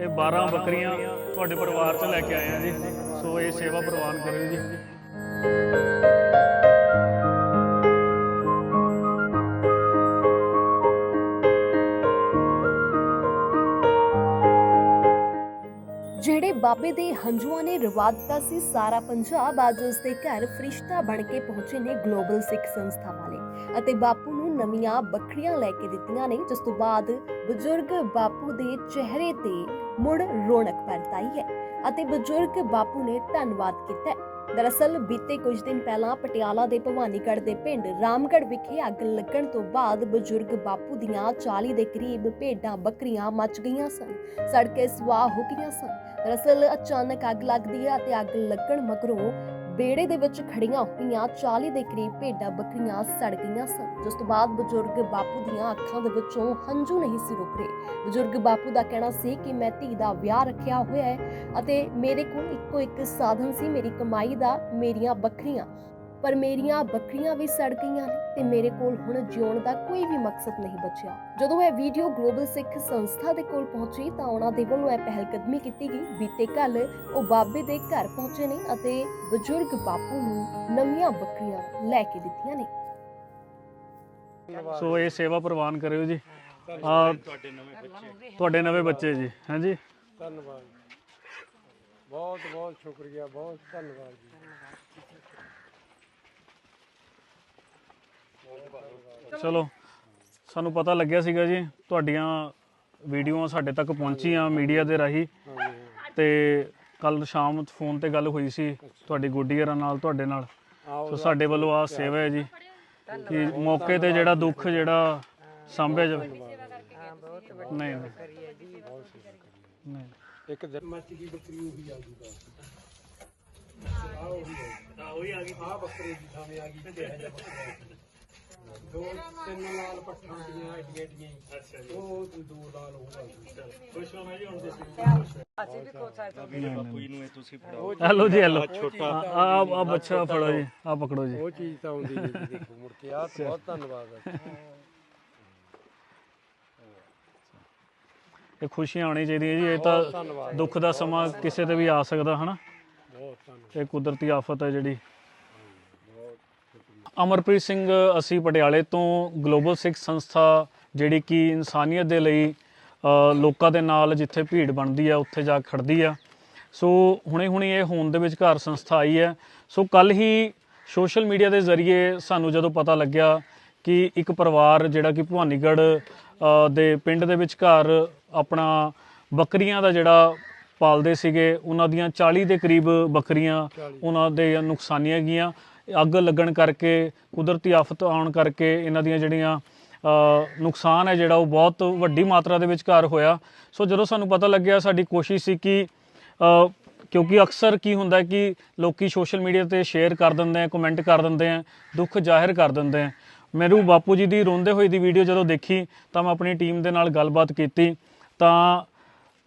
ਇਹ 12 ਬੱਕਰੀਆਂ ਤੁਹਾਡੇ ਪਰਿਵਾਰ 'ਚ ਲੈ ਕੇ ਆਏ ਆ ਜੀ। ਸੋ ਇਹ ਸੇਵਾ ਪ੍ਰਵਾਨ ਕਰਿਓ ਜੀ। ਜਿਹੜੇ ਦੇ ਹੰਝੂਆਂ ਨੇ ਰਵਾ ਦਿੱਤਾ ਸੀ। ਸਾਰਾ ਪੰਜਾਬ ਅੱਜ ਉਸ ਦੇ ਘਰ ਫਰਿਸ਼ਤਾ ਬਣ ਕੇ ਪਹੁੰਚੇ ਨੇ ਗਲੋਬਲ ਸਿੱਖ ਸੰਸਥਾ ਵਾਲੇ ਅਤੇ ਬਾਪੂ ਨੂੰ ਨਵੀਆਂ ਬੱਕਰੀਆਂ ਲੈ ਕੇ ਦਿੱਤੀਆਂ ਨੇ, ਜਿਸ ਤੋਂ ਬਾਅਦ ਬਜ਼ੁਰਗ ਬਾਪੂ ਦੇ ਚਿਹਰੇ ਤੇ ਮੁੜ ਰੌਣਕ ਪਰਤਾਈ ਹੈ ਅਤੇ ਬਜ਼ੁਰਗ ਬਾਪੂ ਨੇ ਧੰਨਵਾਦ ਕੀਤਾ ਦਰਅਸਲ ਬੀਤੇ ਕੁਝ ਦਿਨ ਪਹਿਲਾਂ ਪਟਿਆਲਾ ਦੇ ਭਵਾਨੀਗੜ੍ਹ ਦੇ ਪਿੰਡ ਰਾਮਗੜ੍ਹ ਵਿਖੇ ਅੱਗ ਲੱਗਣ ਤੋਂ ਬਾਅਦ ਬਜ਼ੁਰਗ ਬਾਪੂ ਦੀਆਂ 40 ਦੇ ਕਰੀਬ ਭੇਡਾਂ, ਬੱਕਰੀਆਂ ਮੱਚ ਗਈਆਂ ਸਨ, ਸੜਕੇ ਸਵਾਹ ਹੋ ਗਈਆਂ ਸਨ। ਦਰਅਸਲ ਅਚਾਨਕ ਅੱਗ ਲੱਗਦੀ ਹੈ ਅਤੇ ਅੱਗ ਲੱਗਣ ਮਗਰੋਂ ਬੇੜੇ ਦੇ ਵਿੱਚ ਖੜੀਆਂ ਹੋਈਆਂ 40 ਦੇ ਕਰੀਬ ਭੇਡਾਂ ਬੱਕਰੀਆਂ ਸੜ ਗਈਆਂ ਸਨ। ਜਿਸ ਤੋਂ ਬਾਅਦ ਬਜ਼ੁਰਗ ਬਾਪੂ ਦੀਆਂ ਅੱਖਾਂ ਦੇ ਵਿੱਚੋਂ ਹੰਝੂ ਨਹੀਂ ਸੀ ਰੁਕ ਰਹੇ। ਬਜ਼ੁਰਗ ਬਾਪੂ ਦਾ ਕਹਿਣਾ ਸੀ ਕਿ ਮੈਂ ਧੀ ਦਾ ਵਿਆਹ ਰੱਖਿਆ ਹੋਇਆ ਹੈ ਅਤੇ ਮੇਰੇ ਕੋਲ ਇੱਕੋ ਇੱਕ ਸਾਧਨ ਸੀ, ਮੇਰੀ ਕਮਾਈ ਦਾ, ਮੇਰੀਆਂ ਬੱਕਰੀਆਂ। ਪਰ ਮੇਰੀਆਂ ਬੱਕਰੀਆਂ ਵੀ ਸੜ ਗਈਆਂ ਨੇ ਤੇ ਮੇਰੇ ਕੋਲ ਹੁਣ ਜਿਉਣ ਦਾ ਕੋਈ ਵੀ ਮਕਸਦ ਨਹੀਂ ਬਚਿਆ। ਜਦੋਂ ਇਹ ਵੀਡੀਓ ਗਲੋਬਲ ਸਿੱਖ ਸੰਸਥਾ ਦੇ ਕੋਲ ਪਹੁੰਚੀ ਤਾਂ ਉਹਨਾਂ ਦੇ ਵੱਲੋਂ ਇਹ ਪਹਿਲਕਦਮੀ ਕੀਤੀ ਗਈ। ਬੀਤੇ ਕੱਲ ਉਹ ਬਾਬੇ ਦੇ ਘਰ ਪਹੁੰਚੇ ਨੇ ਅਤੇ ਬਜ਼ੁਰਗ ਬਾਪੂ ਨੂੰ ਨਵੀਆਂ ਬੱਕਰੀਆਂ ਲੈ ਕੇ ਦਿੱਤੀਆਂ ਨੇ। ਸੋ ਇਹ ਸੇਵਾ ਪ੍ਰਵਾਨ ਕਰਿਓ ਜੀ। ਆ ਤੁਹਾਡੇ ਨਵੇਂ ਬੱਚੇ। ਜੀ ਹਾਂਜੀ। ਧੰਨਵਾਦ। ਬਹੁਤ ਬਹੁਤ ਸ਼ੁਕਰੀਆ ਬਹੁਤ ਧੰਨਵਾਦ ਜੀ। ਚਲੋ ਸਾਨੂੰ ਪਤਾ ਲੱਗਿਆ ਸੀਗਾ ਜੀ ਤੁਹਾਡੀਆਂ ਵੀਡੀਓਆਂ ਸਾਡੇ ਤੱਕ ਪਹੁੰਚੀਆਂ ਮੀਡੀਆ ਦੇ ਰਾਹੀਂ। ਤੇ ਕੱਲ ਸ਼ਾਮ ਫੋਨ ਤੇ ਗੱਲ ਹੋਈ ਸੀ ਤੁਹਾਡੀ ਗੁੱਡੀਅਰਾਂ ਨਾਲ ਤੁਹਾਡੇ ਨਾਲ। ਸੋ ਸਾਡੇ ਵੱਲੋਂ ਆ ਸੇਵਾ ਹੈ ਜੀ ਕਿ ਮੌਕੇ ਤੇ ਜਿਹੜਾ ਦੁੱਖ ਜਿਹੜਾ ਸਾਂਭਿਆ ਜਾਵੇ। ਨਹੀਂ ਨਹੀਂ। ਨਹੀਂ। ਇੱਕ ਦਿਨ ਮੱਚ ਗਈ ਬੱਕਰੀ ਉਹੀ ਆ ਜੂਗਾ ਆ ਉਹੀ ਆ ਗਈ। ਆ ਬੱਕਰੀ ਦੀ ਥਾਵੇਂ ਆ ਗਈ ਤੇ ਇਹ ਜਿਹਾ ਬੱਕਰਾ। ਦੋ ਤਿੰਨ ਲਾਲ ਪੱਠਾਂ ਦੀਆਂ ਐਡੀਆਂ ਐਡੀਆਂ ਹੀ। ਅੱਛਾ ਉਹ ਦੋ ਲਾਲ ਗਈ ਖੁਸ਼ ਹੋ ਮੈਂ ਜੀ ਹੁਣ ਬਾਪੂ ਜੀ ਨੂੰ ਇਹ ਤੁਸੀਂ ਫੜਾਓ। ਹੈਲੋ ਜੀ ਹੈਲੋ ਆ ਆ ਆ ਬੱਚਾ ਫੜੋ ਜੀ ਆ ਪਕੜੋ ਜੀ। ਉਹ ਚੀਜ਼ ਤਾਂ ਆਉਂਦੀ ਜੀ ਦੇਖੋ ਮੁੜ ਕੇ ਆ ਬਹੁਤ ਧੰਨਵਾਦ ਹੈ ਇਹ ਖੁਸ਼ੀਆਂ ਆਉਣੀ ਚਾਹੀਦੀਆਂ ਜੀ ਇਹ ਤਾਂ ਦੁੱਖ ਦਾ ਸਮਾਂ ਕਿਸੇ ਤੇ ਵੀ ਆ ਸਕਦਾ ਹਨਾ? ਬਹੁਤ ਧੰਨਵਾਦ। ਇਹ ਕੁਦਰਤੀ ਆਫਤ ਹੈ ਜਿਹੜੀ। ਅਮਰਪ੍ਰੀਤ ਸਿੰਘ ਅਸੀਂ ਪਟਿਆਲੇ ਤੋਂ ਗਲੋਬਲ ਸਿੱਖ ਸੰਸਥਾ ਜਿਹੜੀ ਕਿ ਇਨਸਾਨੀਅਤ ਦੇ ਲਈ ਲੋਕਾਂ ਦੇ ਨਾਲ ਜਿੱਥੇ ਭੀੜ ਬਣਦੀ ਆ ਉੱਥੇ ਜਾ ਖੜਦੀ ਆ। ਸੋ ਹੁਣੇ ਹੁਣੇ ਇਹ ਹੋਂਦ ਦੇ ਵਿਚਕਾਰ ਸੰਸਥਾ ਆਈ ਹੈ। ਸੋ ਕੱਲ ਹੀ ਸੋਸ਼ਲ ਮੀਡੀਆ ਦੇ ਜ਼ਰੀਏ ਸਾਨੂੰ ਜਦੋਂ ਪਤਾ ਲੱਗਿਆ ਕਿ ਇੱਕ ਪਰਿਵਾਰ ਜਿਹੜਾ ਕਿ ਭਵਾਨੀਗੜ੍ਹ ਅ, ਦੇ ਪਿੰਡ ਦੇ ਵਿਚਕਾਰ ਆਪਣਾ ਬੱਕਰੀਆਂ ਦਾ ਜਿਹੜਾ ਪਾਲਦੇ ਸੀਗੇ ਉਹਨਾਂ ਦੀਆਂ 40 ਦੇ ਕਰੀਬ ਬੱਕਰੀਆਂ ਉਹਨਾਂ ਦੇ ਨੁਕਸਾਨੀਆਂ ਗਈਆਂ। ਅੱਗ ਲੱਗਣ ਕਰਕੇ, ਕੁਦਰਤੀ ਆਫਤ ਆਉਣ ਕਰਕੇ ਇਹਨਾਂ ਦੀਆਂ ਜਿਹੜੀਆਂ ਨੁਕਸਾਨ ਹੈ ਜਿਹੜਾ ਉਹ ਬਹੁਤ ਵੱਡੀ ਮਾਤਰਾ ਦੇ ਵਿੱਚ ਘਰ ਹੋਇਆ। ਸੋ ਜਦੋਂ ਸਾਨੂੰ ਪਤਾ ਲੱਗਿਆ, ਸਾਡੀ ਕੋਸ਼ਿਸ਼ ਸੀ ਕਿ ਕਿਉਂਕਿ ਅਕਸਰ ਕੀ ਹੁੰਦਾ ਕਿ ਲੋਕੀ ਸੋਸ਼ਲ ਮੀਡੀਆ ਤੇ ਸ਼ੇਅਰ ਕਰ ਦਿੰਦੇ ਆ, ਕਮੈਂਟ ਕਰ ਦਿੰਦੇ ਆ, ਦੁੱਖ ਜ਼ਾਹਿਰ ਕਰ ਦਿੰਦੇ ਆ। ਮੈਨੂੰ ਬਾਪੂ ਜੀ ਦੀ ਰੋਂਦੇ ਹੋਏ ਦੀ ਵੀਡੀਓ ਜਦੋਂ ਦੇਖੀ, ਤਾਂ ਮੈਂ ਆਪਣੀ ਟੀਮ ਦੇ ਨਾਲ ਗੱਲਬਾਤ ਕੀਤੀ। ਤਾਂ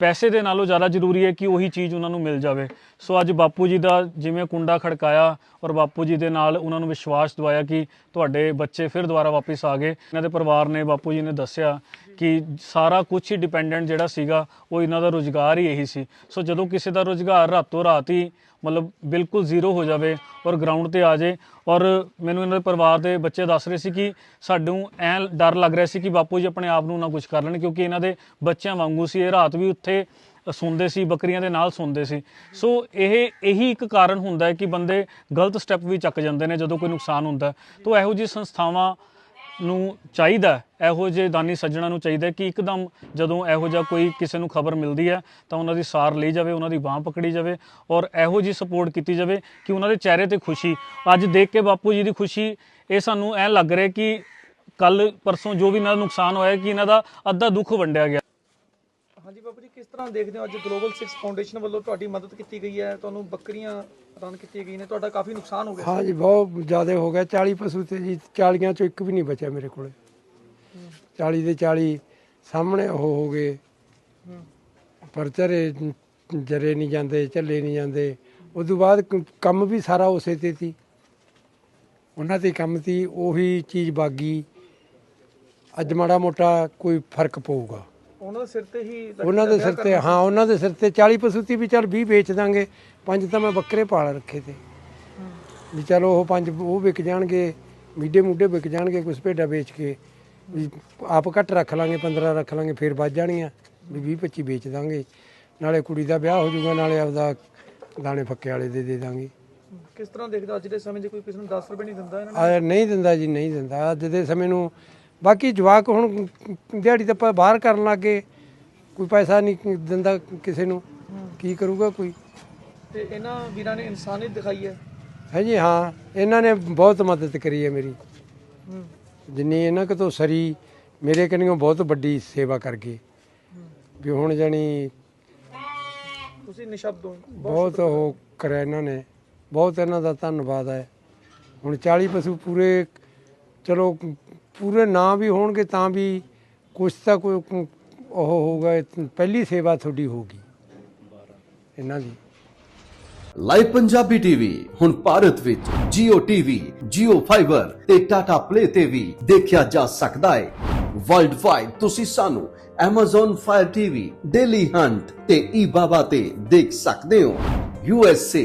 ਪੈਸੇ ਦੇ ਨਾਲੋਂ ਜ਼ਿਆਦਾ ਜ਼ਰੂਰੀ ਹੈ ਕਿ ਉਹੀ ਚੀਜ਼ ਉਹਨਾਂ ਨੂੰ ਮਿਲ ਜਾਵੇ। ਸੋ ਅੱਜ ਬਾਪੂ ਜੀ ਦਾ ਜਿਵੇਂ ਕੁੰਡਾ ਖੜਕਾਇਆ ਔਰ ਬਾਪੂ ਜੀ ਦੇ ਨਾਲ ਉਹਨਾਂ ਨੂੰ ਵਿਸ਼ਵਾਸ ਦਿਵਾਇਆ ਕਿ ਤੁਹਾਡੇ ਬੱਚੇ ਫਿਰ ਦੁਬਾਰਾ ਵਾਪਸ ਆ ਗਏ। ਇਹਨਾਂ ਦੇ ਪਰਿਵਾਰ ਨੇ ਬਾਪੂ ਜੀ ਨੇ ਦੱਸਿਆ ਕਿ ਸਾਰਾ ਕੁਝ ਹੀ ਡਿਪੈਂਡੈਂਟ ਜਿਹੜਾ ਸੀਗਾ, ਉਹ ਇਹਨਾਂ ਦਾ ਰੋਜ਼ਗਾਰ ਹੀ ਇਹੀ ਸੀ। ਸੋ ਜਦੋਂ ਕਿਸੇ ਦਾ ਰੋਜ਼ਗਾਰ ਰਾਤੋਂ ਰਾਤ ਹੀ ਮਤਲਬ ਬਿਲਕੁਲ ਜ਼ੀਰੋ ਹੋ ਜਾਵੇ ਔਰ ਗਰਾਊਂਡ ਤੇ ਆ ਜਾਏ ਔਰ ਮੈਨੂੰ ਇਹਨਾਂ ਦੇ ਪਰਿਵਾਰ ਦੇ ਬੱਚੇ ਦੱਸ ਰਹੇ ਸੀ ਕਿ ਸਾਨੂੰ ਐ ਡਰ ਲੱਗ ਰਿਹਾ ਸੀ ਕਿ ਬਾਪੂ ਜੀ ਆਪਣੇ ਆਪ ਨੂੰ ਨਾ ਕੁਝ ਕਰ ਲੈਣ ਕਿਉਂਕਿ ਇਹਨਾਂ ਦੇ ਬੱਚਿਆਂ ਵਾਂਗੂ ਸੀ, ਇਹ ਰਾਤ ਵੀ ਉੱਥੇ ਸੁਣਦੇ ਸੀ, ਬੱਕਰੀਆਂ ਦੇ ਨਾਲ ਸੁਣਦੇ ਸੀ। ਸੋ ਇਹ, ਇਹੀ ਇੱਕ ਕਾਰਨ ਹੁੰਦਾ ਹੈ ਕਿ ਬੰਦੇ ਗਲਤ ਸਟੈਪ ਵੀ ਚੱਕ ਜਾਂਦੇ ਨੇ ਜਦੋਂ ਕੋਈ ਨੁਕਸਾਨ ਹੁੰਦਾ ਤਾਂ ਇਹੋ ਜਿਹੀ ਸੰਸਥਾਵਾਂ ਨੂੰ ਚਾਹੀਦਾ ਇਹੋ ਜਿਹੇ ਦਾਨੀ ਸੱਜਣਾ ਨੂੰ ਚਾਹੀਦਾ ਕਿ ਇੱਕਦਮ ਜਦੋਂ ਇਹੋ ਜਿਹਾ ਕੋਈ ਕਿਸੇ ਨੂੰ ਖਬਰ ਮਿਲਦੀ ਹੈ, ਤਾਂ ਉਹਨਾਂ ਦੀ ਸਾਰ ਲਈ ਜਾਵੇ, ਉਹਨਾਂ ਦੀ ਬਾਹ ਪਕੜੀ ਜਾਵੇ ਔਰ ਇਹੋ ਜਿਹੀ ਸਪੋਰਟ ਕੀਤੀ ਜਾਵੇ ਕਿ ਉਹਨਾਂ ਦੇ ਚਿਹਰੇ ਤੇ ਖੁਸ਼ੀ। ਅੱਜ ਦੇਖ ਕੇ ਬਾਪੂ ਜੀ ਦੀ ਖੁਸ਼ੀ, ਇਹ ਸਾਨੂੰ ਐ ਲੱਗ ਰਿਹਾ ਕਿ ਕੱਲ ਪਰਸੋਂ ਜੋ ਵੀ ਇਹਨਾਂ ਦਾ ਨੁਕਸਾਨ ਹੋਇਆ ਕਿ ਇਹਨਾਂ ਦਾ ਅੱਧਾ ਦੁੱਖ ਵੰਡਿਆ ਗਿਆ। ਹਾਂਜੀ ਬਾਬੂ ਜੀ, ਕਿਸ ਤਰ੍ਹਾਂ ਦੇਖਦੇ ਹੋ ਅੱਜ ਗਲੋਬਲ 6 ਫਾਊਂਡੇਸ਼ਨ ਵੱਲੋਂ ਤੁਹਾਡੀ ਮਦਦ ਕੀਤੀ ਗਈ ਹੈ? ਤੁਹਾਨੂੰ ਬੱਕਰੀਆਂ ਰਨ ਕੀਤੀਆਂ ਗਈਆਂ ਨੇ, ਤੁਹਾਡਾ ਕਾਫੀ ਨੁਕਸਾਨ ਹੋ ਗਿਆ ਹਾਂ ਬਹੁਤ ਜ਼ਿਆਦਾ ਹੋ ਗਿਆ। 40 ਪਸ਼ੂ ਤੇ ਜੀ 40 ਚੋਂ ਇੱਕ ਵੀ ਨਹੀਂ ਬਚਿਆ ਮੇਰੇ ਕੋਲੇ। 40 ਦੇ 40 ਸਾਹਮਣੇ ਉਹ ਹੋ ਗਏ। ਪਰ ਚਰੇ ਜਰੇ ਨਹੀਂ ਜਾਂਦੇ, ਝੱਲੇ ਨਹੀਂ ਜਾਂਦੇ। ਉਸ ਤੋਂ ਬਾਅਦ ਕੰਮ ਵੀ ਸਾਰਾ ਉਸੇ ਤੇ ਸੀ। ਉਹਨਾਂ ਤੇ ਕੰਮ ਸੀ, ਉਹੀ ਚੀਜ਼ ਬਾਗੀ। ਅੱਜ ਮਾੜਾ ਮੋਟਾ ਕੋਈ ਫ਼ਰਕ ਪਊਗਾ। ਉਹਨਾਂ ਦੇ ਸਿਰ ਤੇ ਹੀ ਉਹਨਾਂ ਦੇ ਸਿਰ ਤੇ ਕਰਨਾ ਹਾਂ ਉਹਨਾਂ ਦੇ ਸਿਰ ਤੇ 40 ਪਸ਼ੂ ਤੀ ਵੀ ਚੱਲ 20 ਵੇਚ ਦਾਂਗੇ। ਪੰਜ ਤਾਂ ਮੈਂ ਬੱਕਰੇ ਪਾਲ ਰੱਖੇ ਤੇ। ਵੀ ਚਲੋ ਉਹ ਪੰਜ ਉਹ ਵਿਕ ਜਾਣਗੇ ਮੀਡੇ ਮੂਡੇ ਵਿਕ ਜਾਣਗੇ ਕੁਛ ਭੇਡਾਂ ਵੇਚ ਕੇ। ਵੀ ਆਪ ਘੱਟ ਰੱਖ ਲਾਂਗੇ 15 ਰੱਖ ਲਾਂਗੇ ਫੇਰ ਵੱਜ ਜਾਣੀਆਂ। ਵੀ 20 25 ਵੇਚ ਦਾਂਗੇ। ਨਾਲੇ ਕੁੜੀ ਦਾ ਵਿਆਹ ਹੋ ਜਾਊਗਾ ਨਾਲੇ ਆਪਦਾ ਦਾਣੇ ਫੱਕੇ ਵਾਲੇ ਦੇ ਦੇ ਦਾਂਗੇ। ਕਿਸ ਤਰ੍ਹਾਂ ਦੇਖਦੇ ਅੱਜ ਦੇ ਸਮੇਂ 'ਚ ਕੋਈ ਕਿਸੇ ਨੂੰ 10 ਰੁਪਏ ਨਹੀਂ ਦਿੰਦਾ ਇਹਨਾਂ ਨੇ? ਆ ਨਹੀਂ ਦਿੰਦਾ ਜੀ ਨਹੀਂ ਦਿੰਦਾ। ਅੱਜ ਦੇ ਸਮੇਂ ਨੂੰ ਬਾਕੀ ਜਵਾਕ ਹੁਣ ਦਿਹਾੜੀ ਤਾਂ ਆਪਾਂ ਬਾਹਰ ਕਰਨ ਲੱਗੇ ਕੋਈ ਪੈਸਾ ਨਹੀਂ ਦਿੰਦਾ ਕਿਸੇ ਨੂੰ ਕੀ ਕਰੂਗਾ ਕੋਈ? ਤੇ ਇਹਨਾਂ ਵੀਰਾਂ ਨੇ ਇਨਸਾਨੀਅਤ ਦਿਖਾਈ ਹੈ? ਹੈ ਜੀ ਹਾਂ ਇਹਨਾਂ ਨੇ ਬਹੁਤ ਮਦਦ ਕਰੀ ਹੈ ਮੇਰੀ। ਜਿੰਨੀ ਇਹਨਾਂ ਕੋ ਤੋਂ ਸਰੀ ਮੇਰੇ ਕਨੀਓ ਬਹੁਤ ਵੱਡੀ ਸੇਵਾ ਕਰ ਗਏ। ਵੀ ਹੁਣ ਜਾਣੀ ਤੁਸੀਂ ਨਿਸ਼ਬਦ ਹੋ। ਬਹੁਤ ਉਹ ਕਰਿਆ ਇਹਨਾਂ ਨੇ। ਬਹੁਤ ਇਹਨਾਂ ਦਾ ਧੰਨਵਾਦ ਹੈ। ਹੁਣ 40 ਪਸ਼ੂ ਪੂਰੇ ਚਲੋ ਪੂਰੇ ਨਾ ਵੀ ਹੋਣਗੇ ਤਾਂ ਵੀ ਕੁਛ ਤਾਂ ਕੋਈ ਉਹ ਹੋਊਗਾ ਪਹਿਲੀ ਸੇਵਾ ਤੁਹਾਡੀ ਹੋਗੀ ਇਹਨਾਂ ਦੀ। ਲਾਈਵ ਪੰਜਾਬੀ ਟੀਵੀ ਹੁਣ ਭਾਰਤ ਵਿੱਚ Jio TV, Jio Fiber ਤੇ Tata Play ਤੇ ਵੀ ਦੇਖਿਆ ਜਾ ਸਕਦਾ ਹੈ ਵਰਲਡ ਵਾਈਡ ਤੁਸੀਂ ਸਾਨੂੰ Amazon Fire TV, Daily Hunt ਤੇ eBaba ਤੇ ਦੇਖ ਸਕਦੇ ਹੋ। USA,